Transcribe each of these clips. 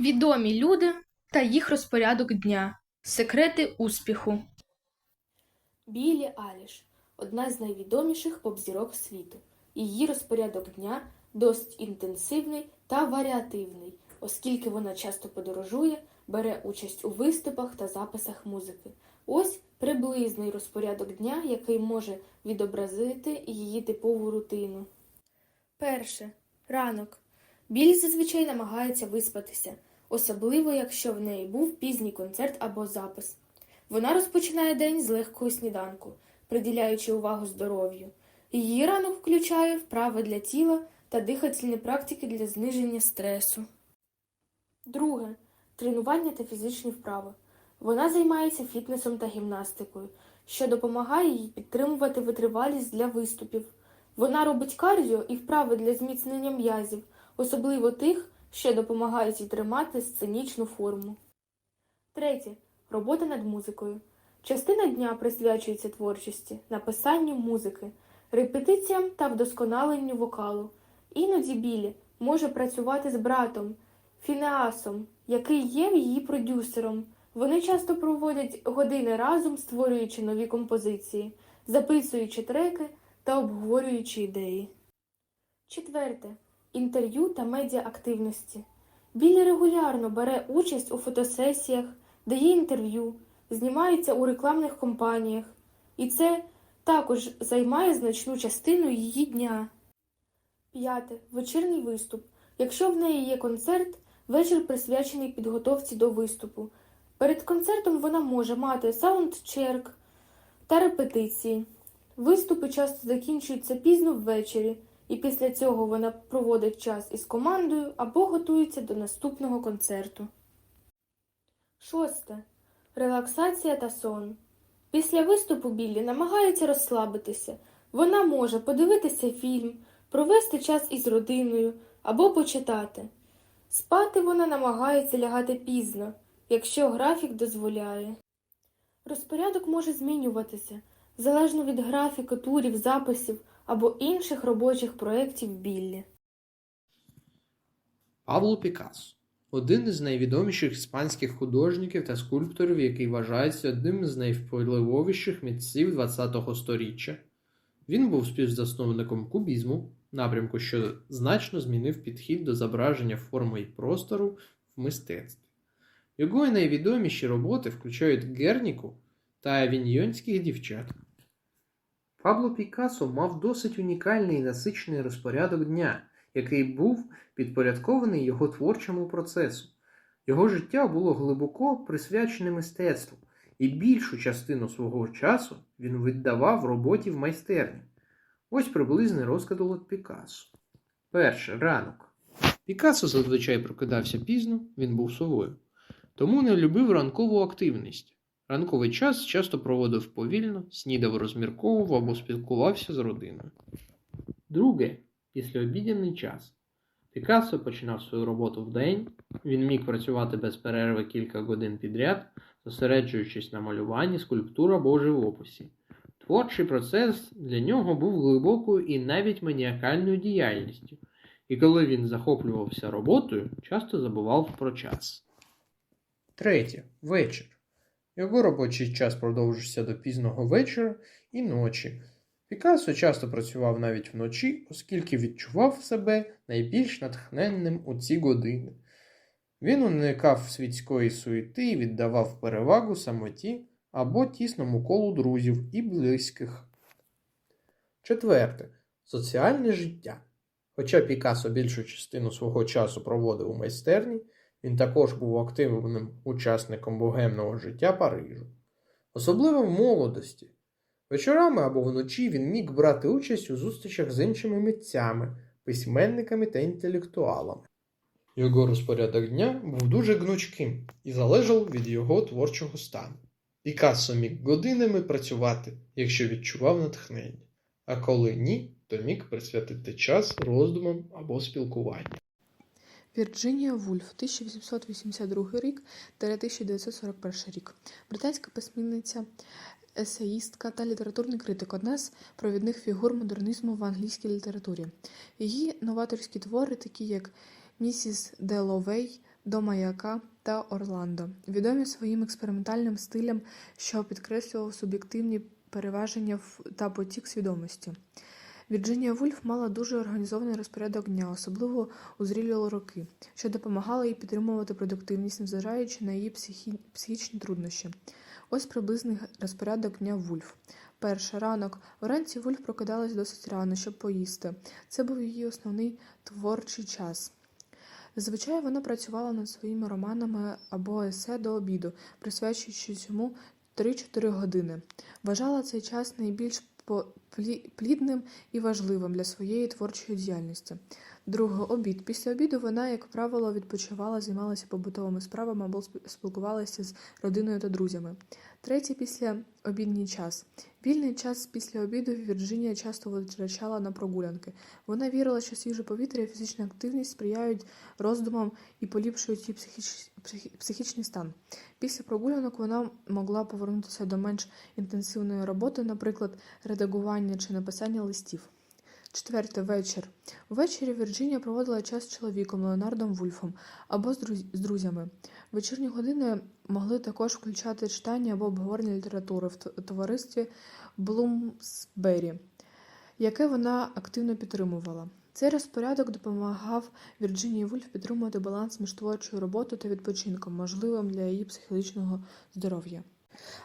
Відомі люди та їх розпорядок дня. Секрети успіху. Білі Аліш одна з найвідоміших поп-зірок світу. Її розпорядок дня досить інтенсивний та варіативний, оскільки вона часто подорожує, бере участь у виступах та записах музики. Ось приблизний розпорядок дня, який може відобразити її типову рутину. Перше. Ранок. Білі зазвичай намагається виспатися, особливо якщо в неї був пізній концерт або запис. Вона розпочинає день з легкого сніданку, приділяючи увагу здоров'ю. Її ранок включає вправи для тіла та дихательні практики для зниження стресу. Друге. Тренування та фізичні вправи. Вона займається фітнесом та гімнастикою, що допомагає їй підтримувати витривалість для виступів. Вона робить кардіо і вправи для зміцнення м'язів, особливо тих, що допомагають їй тримати сценічну форму. Третє. Робота над музикою. Частина дня присвячується творчості, написанню музики, репетиціям та вдосконаленню вокалу. Іноді Білі може працювати з братом Фінеасом, який є її продюсером. Вони часто проводять години разом, створюючи нові композиції, записуючи треки та обговорюючи ідеї. Четверте. Інтерв'ю та медіаактивності. Білі регулярно бере участь у фотосесіях, дає інтерв'ю, знімається у рекламних кампаніях, і це також займає значну частину її дня. П'яте. Вечірній виступ. Якщо в неї є концерт, вечір присвячений підготовці до виступу. Перед концертом вона може мати саундчерк та репетиції. Виступи часто закінчуються пізно ввечері, і після цього вона проводить час із командою або готується до наступного концерту. Шосте. Релаксація та сон. Після виступу Біллі намагається розслабитися. Вона може подивитися фільм, провести час із родиною або почитати. Спати вона намагається лягати пізно, якщо графік дозволяє. Розпорядок може змінюватися залежно від графіку турів, записів або інших робочих проєктів Біллі. Пабло Пікассо один із найвідоміших іспанських художників та скульпторів, який вважається одним з найвпливовіших митців ХХ століття. Він був співзасновником кубізму, напрямку, що значно змінив підхід до зображення форми і простору в мистецтві. Його найвідоміші роботи включають Герніку та авіньйонських дівчат. Пабло Пікассо мав досить унікальний і насичений розпорядок дня, який був підпорядкований його творчому процесу. Його життя було глибоко присвячене мистецтву, і більшу частину свого часу він віддавав роботі в майстерні. Ось приблизний розкладок Пікассо. Перше ранок. Пікассо зазвичай прокидався пізно, він був совою, тому не любив ранкову активність. Ранковий час часто проводив повільно, снідав розмірковував або спілкувався з родиною. Друге, післяобідній час. Пікассо починав свою роботу вдень, він міг працювати без перерви кілька годин підряд, зосереджуючись на малюванні, скульптурі або живописі. Творчий процес для нього був глибокою і навіть маніакальною діяльністю, і коли він захоплювався роботою, часто забував про час. Третє. Вечір. Його робочий час продовжився до пізного вечора і ночі. Пікассо часто працював навіть вночі, оскільки відчував себе найбільш натхненним у ці години. Він уникав світської суєти і віддавав перевагу самоті або тісному колу друзів і близьких. Четверте. Соціальне життя. Хоча Пікассо більшу частину свого часу проводив у майстерні, він також був активним учасником богемного життя Парижу. Особливо в молодості. Вечорами або вночі він міг брати участь у зустрічах з іншими митцями, письменниками та інтелектуалами. Його розпорядок дня був дуже гнучким і залежав від його творчого стану. Пікассо міг годинами працювати, якщо відчував натхнення, а коли ні, то міг присвятити час роздумам або спілкуванню. Вірджинія Вульф, 1882 рік 1941 рік. Британська письменниця, есеїстка та літературний критик, одна з провідних фігур модернізму в англійській літературі. Її новаторські твори, такі як Місіс Деловей, до маяка та Орландо, відомі своїм експериментальним стилем, що підкреслював суб'єктивні переваження та потік свідомості. Вірджинія Вульф мала дуже організований розпорядок дня, особливо у зрілі роки, що допомагало їй підтримувати продуктивність, незважаючи на її психі... психічні труднощі. Ось приблизний розпорядок дня Вульф. Перше ранок. Вранці Вульф прокидалась досить рано, щоб поїсти. Це був її основний творчий час. Зазвичай вона працювала над своїми романами або есе до обіду, присвячуючи цьому 3-4 години. Вважала цей час найбільш плідним і важливим для своєї творчої діяльності. Друге обід. Після обіду вона, як правило, відпочивала, займалася побутовими справами або сп- спілкувалася з родиною та друзями. Третє після обідній час. Вільний час після обіду Вірджинія часто витрачала на прогулянки. Вона вірила, що свіже повітря і фізична активність сприяють роздумам і поліпшують її психіч... психі- психічний стан. Після прогулянок вона могла повернутися до менш інтенсивної роботи, наприклад, редагування чи написання листів. Четверте вечір. Ввечері Вірджинія проводила час з чоловіком Леонардом Вульфом або з, друз... з друзями. Вечірні години могли також включати читання або обговорення літератури в товаристві Блумсбері, яке вона активно підтримувала. Цей розпорядок допомагав Вірджинії Вульф підтримувати баланс між творчою роботою та відпочинком, можливим для її психологічного здоров'я.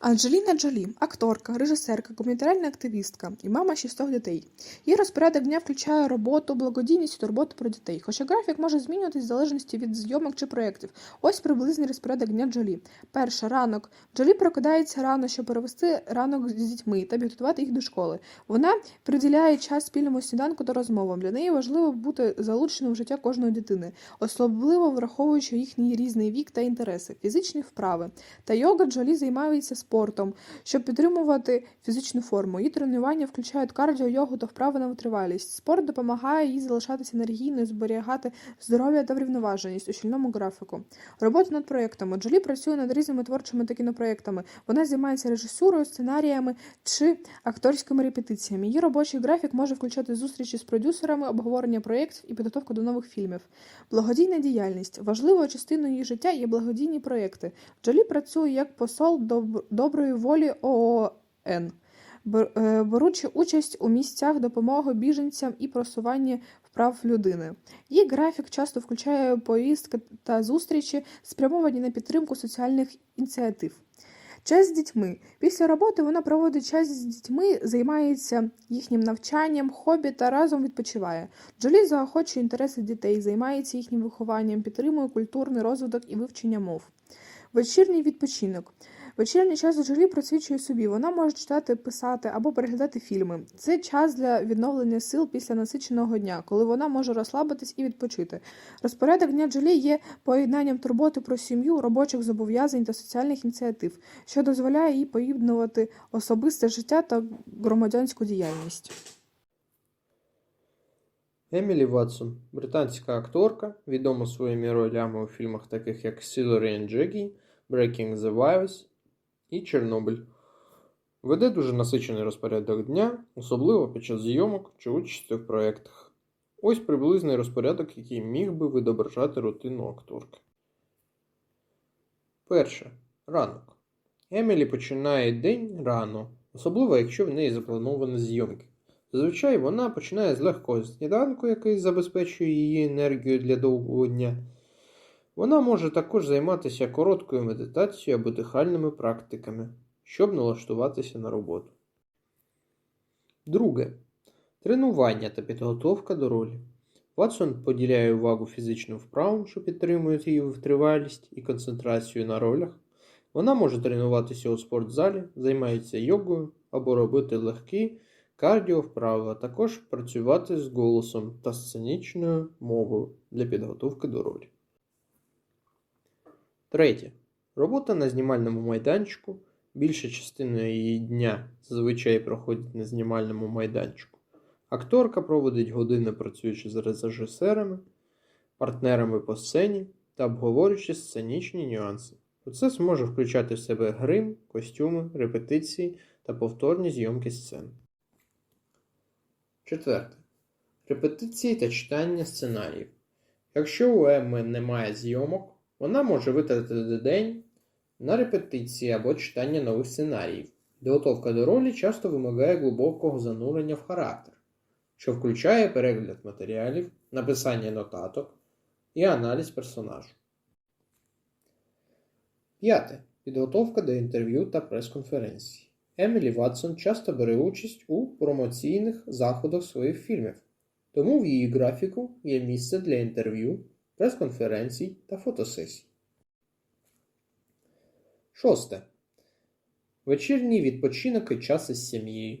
Анджеліна Джолі, акторка, режисерка, гуманітарна активістка і мама шістох дітей. Її розпорядок дня включає роботу, благодійність і турботу про дітей. Хоча графік може змінюватись в залежності від зйомок чи проєктів. Ось приблизний розпорядок дня Джолі. Перша ранок. Джолі прокидається рано, щоб перевести ранок з дітьми та підготувати їх до школи. Вона приділяє час спільному сніданку та розмовам. Для неї важливо бути залученим в життя кожної дитини, особливо враховуючи їхній різний вік та інтереси, фізичні вправи. Та йога Джолі займається спортом, щоб підтримувати фізичну форму. Її тренування включають кардіо, йогу та вправи на витривалість. Спорт допомагає їй залишатися енергійною, зберігати здоров'я та врівноваженість у щільному графіку. Робота над проєктами. Джолі працює над різними творчими та кінопроєктами. Вона займається режисурою, сценаріями чи акторськими репетиціями. Її робочий графік може включати зустрічі з продюсерами, обговорення проєктів і підготовку до нових фільмів. Благодійна діяльність. Важливою частиною її життя є благодійні проєкти. Джолі працює як посол доб- доброї волі ООН, е, беручи участь у місцях допомоги біженцям і просування вправ людини. Її графік часто включає поїздки та зустрічі, спрямовані на підтримку соціальних ініціатив. Час з дітьми. Після роботи вона проводить час з дітьми, займається їхнім навчанням, хобі та разом відпочиває. Джолі заохочує інтереси дітей, займається їхнім вихованням, підтримує культурний розвиток і вивчення мов. Вечірній відпочинок. Вечірній час Джолі просвічує собі. Вона може читати, писати або переглядати фільми. Це час для відновлення сил після насиченого дня, коли вона може розслабитись і відпочити. Розпорядок дня Джолі є поєднанням турботи про сім'ю, робочих зобов'язань та соціальних ініціатив, що дозволяє їй поєднувати особисте життя та громадянську діяльність. Емілі Ватсон, британська акторка, відома своїми ролями у фільмах таких як Сілорі Джегі, Breaking the Virus і Чорнобиль. Веде дуже насичений розпорядок дня, особливо під час зйомок чи участі в проєктах. Ось приблизний розпорядок, який міг би відображати рутину акторки. Перше. Ранок. Емілі починає день рано, особливо якщо в неї заплановані зйомки. Зазвичай вона починає з легкого сніданку, який забезпечує її енергію для довгого дня. Вона може також займатися короткою медитацією або дихальними практиками, щоб налаштуватися на роботу. Друге. Тренування та підготовка до ролі. Ватсон поділяє увагу фізичним вправам, що підтримують її витривалість і концентрацію на ролях. Вона може тренуватися у спортзалі, займається йогою або робити легкі кардіо вправи, а також працювати з голосом та сценічною мовою для підготовки до ролі. Третє. Робота на знімальному майданчику. Більша частина її дня зазвичай проходить на знімальному майданчику. Акторка проводить години працюючи з режисерами, партнерами по сцені та обговорюючи сценічні нюанси. Процес може включати в себе грим, костюми, репетиції та повторні зйомки сцен. Четверте. Репетиції та читання сценаріїв. Якщо у Емми немає зйомок, Вона може витратити день на репетиції або читання нових сценаріїв. Підготовка до ролі часто вимагає глибокого занурення в характер, що включає перегляд матеріалів, написання нотаток і аналіз персонажу. П'яте. Підготовка до інтерв'ю та прес-конференцій. Емілі Ватсон часто бере участь у промоційних заходах своїх фільмів, тому в її графіку є місце для інтерв'ю, прес-конференцій та фотосесій. Шосте. Вечірній відпочинок і час із сім'єю.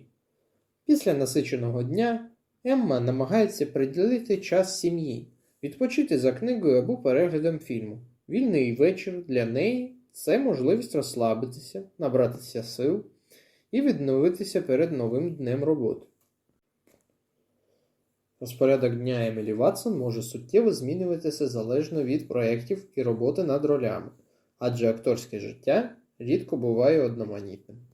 Після насиченого дня Емма намагається приділити час сім'ї, відпочити за книгою або переглядом фільму. Вільний вечір для неї це можливість розслабитися, набратися сил і відновитися перед новим днем роботи. Розпорядок дня Емілі Ватсон може суттєво змінюватися залежно від проєктів і роботи над ролями, адже акторське життя рідко буває одноманітним.